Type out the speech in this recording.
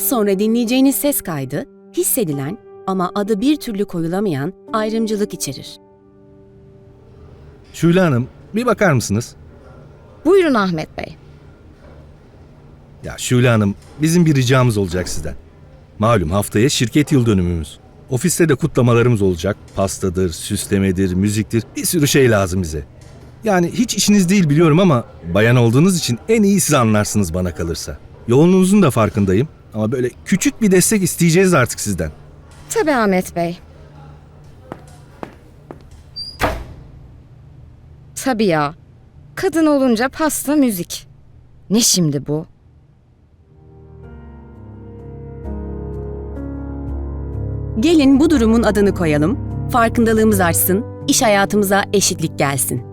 Az sonra dinleyeceğiniz ses kaydı, hissedilen ama adı bir türlü koyulamayan ayrımcılık içerir. Şule Hanım, bir bakar mısınız? Buyurun Ahmet Bey. Ya Şule Hanım, bizim bir ricamız olacak sizden. Malum haftaya şirket yıl dönümümüz. Ofiste de kutlamalarımız olacak. Pastadır, süslemedir, müziktir. Bir sürü şey lazım bize. Yani hiç işiniz değil biliyorum ama bayan olduğunuz için en iyi siz anlarsınız bana kalırsa. Yoğunluğunuzun da farkındayım. Ama böyle küçük bir destek isteyeceğiz artık sizden. Tabii Ahmet Bey. Tabii ya. Kadın olunca pasta müzik. Ne şimdi bu? Gelin bu durumun adını koyalım, farkındalığımız artsın, iş hayatımıza eşitlik gelsin.